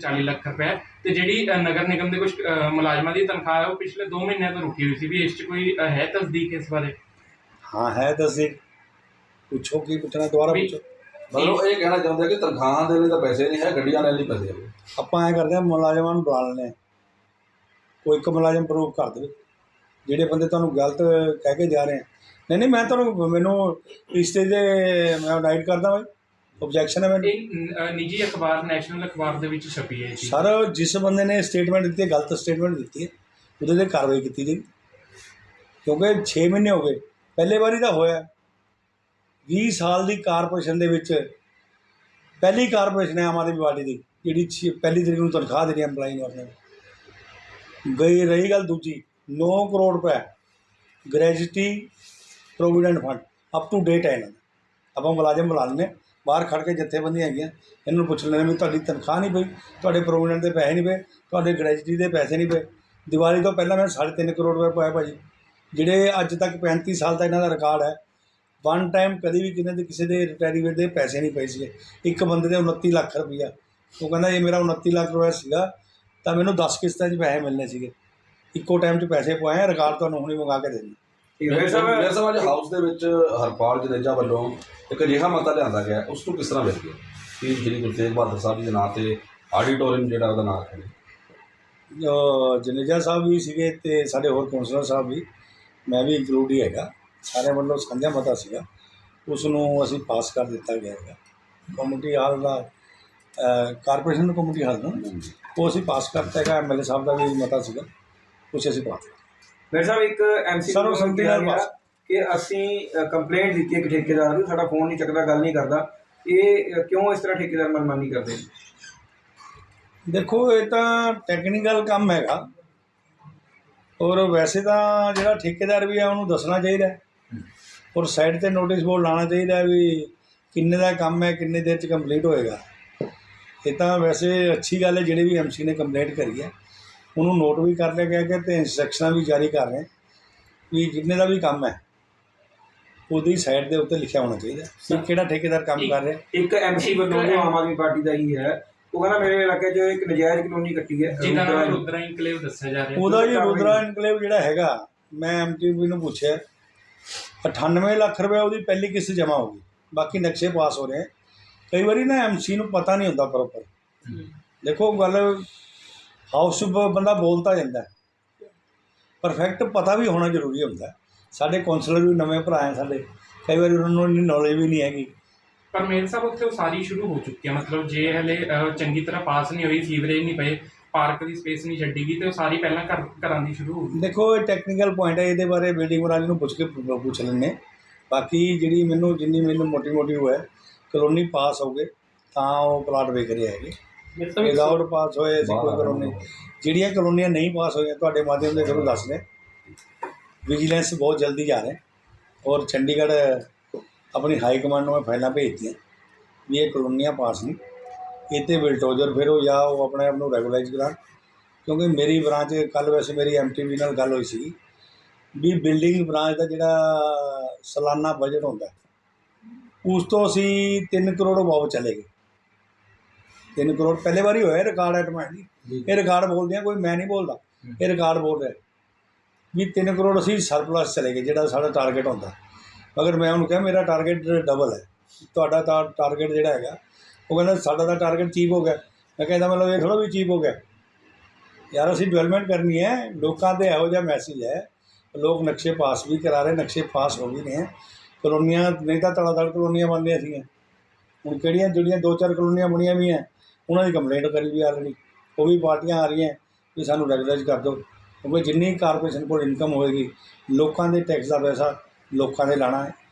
40 ਲੱਖ ਰੁਪਏ। ਤੇ ਜਿਹੜੀ ਨਗਰ ਨਿਗਮ ਦੇ ਕੁਝ ਮੁਲਾਜ਼ਮਾਂ ਦੀ ਤਨਖਾਹ ਹੈ ਉਹ ਪਿਛਲੇ 2 ਮਹੀਨਿਆਂ ਤੋਂ ਰੁਕੀ ਹੋਈ ਸੀ ਵੀ ਇਸ 'ਚ ਕੋਈ ਹੈ ਤਸਦੀਕ ਇਸ ਬਾਰੇ? ਹਾਂ ਹੈ ਦੱਸੇ ਪੁੱਛੋ ਕੀ ਪੁੱਛਣਾ ਦੁਬਾਰਾ ਪੁੱਛੋ। ਮਤਲਬ ਇਹ ਕਹਿਣਾ ਚਾਹੁੰਦੇ ਕਿ ਤਨਖਾਹਾਂ ਦੇ ਲਈ ਤਾਂ ਪੈਸੇ ਨਹੀਂ ਹੈ ਗੱਡੀਆਂ ਲੈਣ ਲਈ ਪੈਸੇ ਹੈ ਆਪਾਂ ਐ ਕਰਦੇ ਹਾਂ ਮੁਲਾਜ਼ਮਾਂ ਨੂੰ ਬੁਲਾ ਹਾਂ। ਕੋਈ ਇੱਕ ਮੁਲਾਜ਼ਮ ਪ੍ਰੂਵ ਕਰ ਦੇਵੇ। ਜਿਹੜੇ ਬੰਦੇ ਤੁਹਾਨੂੰ ਗਲਤ ਕਹਿ ਕੇ ਜਾ ਰਹੇ ਆ। ਨਹੀਂ ਨਹੀਂ ਮੈਂ ਤੁਹਾਨੂੰ ਮੈਨੂੰ ਰਿਸ਼ਤੇ ਦੇ ਮੈਂ ਡਾਈਟ ਕਰਦਾ ਬਾਈ। ਆਬਜੈਕਸ਼ਨ ਹੈ ਇਹ ਅ, ਨਿੱਜੀ ਅਖਬਾਰ ਨੈਸ਼ਨਲ ਅਖਬਾਰ ਦੇ ਵਿੱਚ ਛਪੀ ਹੈ ਜੀ। ਸਰ ਜਿਸ ਬੰਦੇ ਨੇ ਸਟੇਟਮੈਂਟ ਦਿੱਤੀ ਹੈ ਗਲਤ ਸਟੇਟਮੈਂਟ ਦਿੱਤੀ ਹੈ ਉਹਦੇ ਤੇ ਕਾਰਵਾਈ ਕੀਤੀ ਜਾਈ ਕਿਉਂਕਿ 6 ਮਹੀਨੇ ਹੋ ਗਏ ਪਹਿਲੇ ਵਾਰੀ ਤਾਂ ਹੋਇਆ। 20 ਸਾਲ ਦੀ ਕਾਰਪੋਰੇਸ਼ਨ ਦੇ ਵਿੱਚ ਪਹਿਲੀ ਕਾਰਪੋਰੇਸ਼ਨ ਹੈ ਆਮ ਆਦਮੀ ਪਾਰਟੀ ਦੀ ਜਿਹੜੀ ਛੇ- ਪਹਿਲੀ ਤਰੀਕ ਨੂੰ ਤਨਖਾਹ ਦੇਣੀ ਐਮਪਲਾਈ ਨੂੰ ਆਪਣੇ ਗਈ ਰਹੀ ਗੱਲ ਦੂਜੀ 9 ਕਰੋੜ ਰੁਪਏ gratuity provident fund up to date ਹੈ ਇਹਨਾਂ ਦਾ। ਆਪਾਂ ਮੁਲਾਜ਼ਮ ਬੁਲਾ ਲੈਂਦੇ ਹਾਂ, ਬਾਹਰ ਖੜ ਕੇ ਜਥੇਬੰਦੀਆਂ ਹੈਗੀਆਂ, ਇਹਨਾਂ ਨੂੰ ਪੁੱਛ ਲੈਂਦੇ ਵੀ ਤੁਹਾਡੀ ਤਨਖਾਹ ਨਹੀਂ ਪਈ, ਤੁਹਾਡੇ ਪ੍ਰੋਵੀਡੈਂਟ ਦੇ ਪੈਸੇ ਨਹੀਂ ਪਏ, ਤੁਹਾਡੇ ਗ੍ਰੈਜੂਟੀ ਦੇ ਪੈਸੇ ਨਹੀਂ ਪਏ। ਦੀਵਾਲੀ ਤੋਂ ਪਹਿਲਾਂ ਮੈਂ 3.5 ਕਰੋੜ ਰੁਪਏ ਪਾਇਆ ਭਾਜੀ। ਜਿਹੜੇ ਅੱਜ ਤੱਕ 35 ਸਾਲ ਦਾ ਇਹਨਾਂ ਦਾ ਰਿਕਾਰਡ ਹੈ ਵਨ ਟਾਈਮ ਕਦੀ ਵੀ ਕਿਨੇ ਦੇ ਕਿਸੇ ਦੇ ਰਿਟਾਇਰਮੈਂਟ ਦੇ ਪੈਸੇ ਨਹੀਂ ਪਏ ਸੀਗੇ। ਇੱਕ ਬੰਦੇ ਦੇ 29 ਲੱਖ ਰੁਪਈਆ। ਉਹ ਕਹਿੰਦਾ, ਇਹ ਮੇਰਾ 29 ਲੱਖ ਰੁਪਇਆ ਸੀਗਾ, ਤਾਂ ਮੈਨੂੰ 10 ਕਿਸ਼ਤਾਂ 'ਚ ਪੈਸੇ ਮਿਲਣੇ ਸੀਗੇ। ਇੱਕੋ ਟਾਈਮ 'ਚ ਪੈਸੇ ਪਵਾਏ ਰਿਕਾਰਡ ਤੁਹਾਨੂੰ ਹੁਣੇ ਮੰਗਾ ਕੇ ਦੇ ਦਿੰਦਾ ਮੇਰੇ ਸਮਾਜ ਹਾਊਸ ਦੇ ਵਿੱਚ ਹਰਪਾਲ ਜਨੇਜਾ ਵੱਲੋਂ ਇੱਕ ਅਜਿਹਾ ਮਤਾ ਲਿਆਂਦਾ ਗਿਆ ਉਸ ਨੂੰ ਕਿਸ ਤਰ੍ਹਾਂ ਵੇਖਦੇ ਹੋ? ਕਿ ਜਿਹੜੀ ਗੁਰੂ ਤੇਗ ਬਹਾਦਰ ਸਾਹਿਬ ਜੀ ਦੇ ਨਾਂ ਤੇ ਆਡੀਟੋਰੀਅਮ ਜਿਹੜਾ ਉਹਦਾ ਨਾਂ ਰੱਖਿਆ ਜਨੇਜਾ ਸਾਹਿਬ ਵੀ ਸੀਗੇ ਤੇ ਸਾਡੇ ਹੋਰ ਕੌਂਸਲਰ ਸਾਹਿਬ ਵੀ ਮੈਂ ਵੀ ਇੰਕਲੂਡ ਹੀ ਹੈਗਾ। ਸਾਰੇ ਵੱਲੋਂ ਸਾਂਝਾ ਮਤਾ ਸੀਗਾ। ਉਸ ਨੂੰ ਅਸੀਂ ਪਾਸ ਕਰ ਦਿੱਤਾ ਗਿਆ ਹੈਗਾ। ਕਮਿਊਨਿਟੀ ਹਾਲ ਦਾ ਕਾਰਪੋਰੇਸ਼ਨ ਕਮਿਊਨਿਟੀ ਹਾਲ ਨੂੰ ਉਹ ਅਸੀਂ ਪਾਸ ਕਰਤਾ ਹੈਗਾ ਐਮਐਲਏ ਸਾਹਿਬ ਦਾ ਵੀ ਮਤਾ ਸੀਗਾ ਕੁਛ ਅਸੀਂ ਪਾਸ ਮੇਰੇ ਸਾਹਿਬ ਇੱਕ ਐਮਸੀ ਸਰਵ ਸੰਮਤੀ ਨਾਲ ਪਾਸ। ਕਿ ਅਸੀਂ ਕੰਪਲੇਂਟ ਦਿੱਤੀ ਹੈ ਕਿ ਠੇਕੇਦਾਰ ਨੂੰ ਸਾਡਾ ਫੋਨ ਨਹੀਂ ਚੱਕਦਾ ਗੱਲ ਨਹੀਂ ਕਰਦਾ। ਇਹ ਕਿਉਂ ਇਸ ਤਰ੍ਹਾਂ ਠੇਕੇਦਾਰ ਮਨਮਾਨੀ ਕਰਦੇ? ਦੇਖੋ ਇਹ ਤਾਂ ਟੈਕਨੀਕਲ ਕੰਮ ਹੈਗਾ। ਔਰ ਵੈਸੇ ਤਾਂ ਜਿਹੜਾ ਠੇਕੇਦਾਰ ਵੀ ਆ ਉਹਨੂੰ ਦੱਸਣਾ ਚਾਹੀਦਾ। ਔਰ ਸਾਈਡ ਤੇ ਨੋਟਿਸ ਬੋਰਡ ਲਾਉਣਾ ਚਾਹੀਦਾ ਵੀ ਕਿੰਨੇ ਦਾ ਕੰਮ ਹੈ ਕਿੰਨੇ ਦੇਰ ਚ ਕੰਪਲੀਟ ਹੋਏਗਾ। ਇਹ ਤਾਂ ਵੈਸੇ ਅੱਛੀ ਗੱਲ ਹੈ ਜਿਹੜੇ ਵੀ ਐਮਸੀ ਨੇ ਕੰਪਲੇਂਟ ਕਰੀ ਹੈ। ਉਹਨੂੰ ਨੋਟ ਵੀ ਕਰ ਲਿਆ ਗਿਆ ਕਿ ਤੇ ਇੰਸਟਰਕਸ਼ਨਾਂ ਵੀ ਜਾਰੀ ਕਰ ਰਹੇ। ਵੀ ਜਿੰਨੇ ਦਾ ਵੀ ਕੰਮ ਹੈ ਉਹਦੀ ਸਾਈਡ ਦੇ ਉੱਤੇ ਲਿਖਿਆ ਹੋਣਾ ਚਾਹੀਦਾ। ਕਿ ਕਿਹੜਾ ਠੇਕੇਦਾਰ ਕੰਮ ਕਰ ਰਿਹਾ। ਇੱਕ ਐਮਸੀ ਵੱਲੋਂ ਜੋ ਆਮ ਆਦਮੀ ਪਾਰਟੀ ਦਾ ਹੀ ਹੈ। ਉਹ ਕਹਿੰਦਾ ਮੇਰੇ ਇਲਾਕੇ 'ਚ ਇੱਕ ਨਜਾਇਜ਼ ਕਲੋਨੀ ਕੱਟੀ ਹੈ। ਜਿਹਦਾ ਨਾਮ ਰੁਦਰਾ ਇਨਕਲੇਵ ਦੱਸਿਆ ਜਾ ਰਿਹਾ। ਉਹਦਾ ਜੀ ਰੁਦਰਾ ਇਨਕਲੇਵ ਜਿਹੜਾ ਹੈਗਾ ਮੈਂ ਐਮਟੀਵੀ ਨੂੰ ਪੁੱਛਿਆ। 98 ਲੱਖ ਰੁਪਏ ਉਹਦੀ ਪਹਿਲੀ ਕਿਸ਼ਤ ਜਮ੍ਹਾਂ ਹੋ ਗਈ। ਬਾਕੀ ਨਕਸ਼ੇ ਪਾਸ ਹੋ ਰਹੇ। ਕਈ ਵਾਰੀ ਨਾ ਐਮਸੀ ਨੂੰ ਪਤਾ ਨਹੀਂ ਹੁੰਦਾ ਪ੍ਰੋਪਰ ਦੇਖੋ ਗੱਲ ਹਾਊਸ ਬੰਦਾ ਬੋਲਤਾ ਜਾਂਦਾ ਪਰਫੈਕਟ ਪਤਾ ਵੀ ਹੋਣਾ ਜ਼ਰੂਰੀ ਹੁੰਦਾ। ਸਾਡੇ ਕਾਉਂਸਲਰ ਵੀ ਨਵੇਂ ਭਰਾ ਹੈ ਸਾਡੇ। ਕਈ ਵਾਰੀ ਉਹਨਾਂ ਨੂੰ ਇੰਨੀ ਨੌਲੇਜ ਵੀ ਨਹੀਂ ਹੈਗੀ। ਪਰ ਮੇਰ ਸਾਹਿਬ ਉੱਥੇ ਉਹ ਸਾਰੀ ਸ਼ੁਰੂ ਹੋ ਚੁੱਕੀ ਹੈ। ਮਤਲਬ ਜੇ ਹਲੇ ਚੰਗੀ ਤਰ੍ਹਾਂ ਪਾਸ ਨਹੀਂ ਹੋਈ ਸੀਵਰੇਜ ਨਹੀਂ ਪਏ ਪਾਰਕ ਦੀ ਸਪੇਸ ਨਹੀਂ ਛੱਡੀ ਗਈ ਤੇ ਉਹ ਸਾਰੀ ਪਹਿਲਾਂ ਘਰ ਘਰਾਂ ਦੀ ਸ਼ੁਰੂ ਹੋ ਗਈ। ਦੇਖੋ ਇਹ ਟੈਕਨੀਕਲ ਪੁਆਇੰਟ ਹੈ। ਇਹਦੇ ਬਾਰੇ ਬਿਲਡਿੰਗ ਬਰਾਜ ਨੂੰ ਪੁੱਛ ਕੇ ਪੁੱਛ ਲੈਂਦੇ ਬਾਕੀ ਜਿਹੜੀ ਮੈਨੂੰ ਜਿੰਨੀ ਮੈਨੂੰ ਮੋਟੀ ਮੋਟੀ ਹੋਇਆ ਕਲੋਨੀ ਪਾਸ ਹੋ ਗਏ ਤਾਂ ਉਹ ਪਲਾਟ ਵੇਚ ਰਹੇ ਹੈਗੇ। ਵਿਦਆਊਟ ਪਾਸ ਹੋਏ ਅਸੀਂ ਕੋਈ ਕਲੋਨੀ ਜਿਹੜੀਆਂ ਕਲੋਨੀਆਂ ਨਹੀਂ ਪਾਸ ਹੋਈਆਂ ਤੁਹਾਡੇ ਮਾਧਿਅਮ ਦੇ ਜ਼ਰੂਰ ਦੱਸ ਰਹੇ ਵਿਜੀਲੈਂਸ ਬਹੁਤ ਜਲਦੀ ਜਾ ਰਹੇ। ਔਰ ਚੰਡੀਗੜ੍ਹ ਆਪਣੀ ਹਾਈ ਕਮਾਂਡ ਨੂੰ ਮੈਂ ਫਾਈਲਾਂ ਭੇਜਤੀਆਂ ਵੀ ਇਹ ਕਲੋਨੀਆਂ ਪਾਸ ਨਹੀਂ। ਇਹ 'ਤੇ ਬਿਲਟੋਜ਼ਰ ਫਿਰੋ ਜਾਂ ਉਹ ਆਪਣੇ ਆਪ ਨੂੰ ਰੈਗੂਲਾਈਜ਼ ਕਰਾਉਣ। ਕਿਉਂਕਿ ਮੇਰੀ ਬ੍ਰਾਂਚ ਕੱਲ ਵੈਸੇ ਮੇਰੀ ਐਮਟੀਵੀ ਨਾਲ ਗੱਲ ਹੋਈ ਸੀ ਵੀ ਬਿਲਡਿੰਗ ਬ੍ਰਾਂਚ ਦਾ ਜਿਹੜਾ ਸਾਲਾਨਾ ਬਜਟ ਹੁੰਦਾ ਉਸ ਤੋਂ ਅਸੀਂ 3 ਕਰੋੜ ਵਾਪਸ ਚਲੇ ਗਏ। 3 ਕਰੋੜ ਪਹਿਲੇ ਵਾਰੀ ਹੋਇਆ ਰਿਕਾਰਡ ਐਟਮੈਂਟ ਜੀ। ਇਹ ਰਿਕਾਰਡ ਬੋਲਦੇ ਆ ਕੋਈ ਮੈਂ ਨਹੀਂ ਬੋਲਦਾ। ਇਹ ਰਿਕਾਰਡ ਬੋਲ ਰਿਹਾ ਵੀ 3 ਕਰੋੜ ਅਸੀਂ ਸਰਪਲਸ ਚਲੇ ਗਏ ਜਿਹੜਾ ਸਾਡਾ ਟਾਰਗੇਟ ਹੁੰਦਾ। ਮਗਰ ਮੈਂ ਉਹਨੂੰ ਕਿਹਾ ਮੇਰਾ ਟਾਰਗੇਟ ਡਬਲ ਹੈ। ਤੁਹਾਡਾ ਤਾਂ ਟਾਰਗੇਟ ਜਿਹੜਾ ਹੈਗਾ ਉਹ ਕਹਿੰਦਾ ਸਾਡਾ ਤਾਂ ਟਾਰਗੇਟ ਚੀਪ ਹੋ ਗਿਆ। ਮੈਂ ਕਹਿੰਦਾ ਮਤਲਬ ਇਹ ਥੋੜ੍ਹਾ ਵੀ ਚੀਪ ਹੋ ਗਿਆ। ਯਾਰ ਅਸੀਂ ਡਿਵੈਲਪਮੈਂਟ ਕਰਨੀ ਹੈ ਲੋਕਾਂ ਦੇ ਇਹੋ ਜਿਹਾ ਮੈਸੇਜ ਹੈ। ਲੋਕ ਨਕਸ਼ੇ ਪਾਸ ਵੀ ਕਰਾ ਰਹੇ ਨਕਸ਼ੇ ਪਾਸ ਹੋ ਵੀ ਹੈ। ਕਲੋਨੀਆਂ ਨਹੀਂ ਤਾਂ ਤੜਾ ਤੜ ਕਲੋਨੀਆਂ ਬਣਦੀਆਂ ਸੀਗੀਆਂ। ਹੁਣ ਕਿਹੜੀਆਂ ਜਿਹੜੀਆਂ ਦੋ ਚਾਰ ਕਲੋਨੀਆਂ ਬਣੀਆਂ ਵੀ ਹੈ ਉਹਨਾਂ ਦੀ ਕੰਪਲੇਂਟ ਕਰੀ ਵੀ ਆਲਰੇਡੀ ਉਹ ਵੀ ਪਾਰਟੀਆਂ ਆ ਰਹੀਆਂ, ਵੀ ਸਾਨੂੰ ਰੈਗੂਲਰਾਈਜ਼ ਕਰ ਦਿਓ। ਕਿਉਂਕਿ ਜਿੰਨੀ ਕਾਰਪੋਰੇਸ਼ਨ ਕੋਲ ਇਨਕਮ ਹੋਏਗੀ, ਲੋਕਾਂ ਦੇ ਟੈਕਸ ਦਾ ਪੈਸਾ ਲੋਕਾਂ ਦੇ ਲਾਣਾ ਹੈ।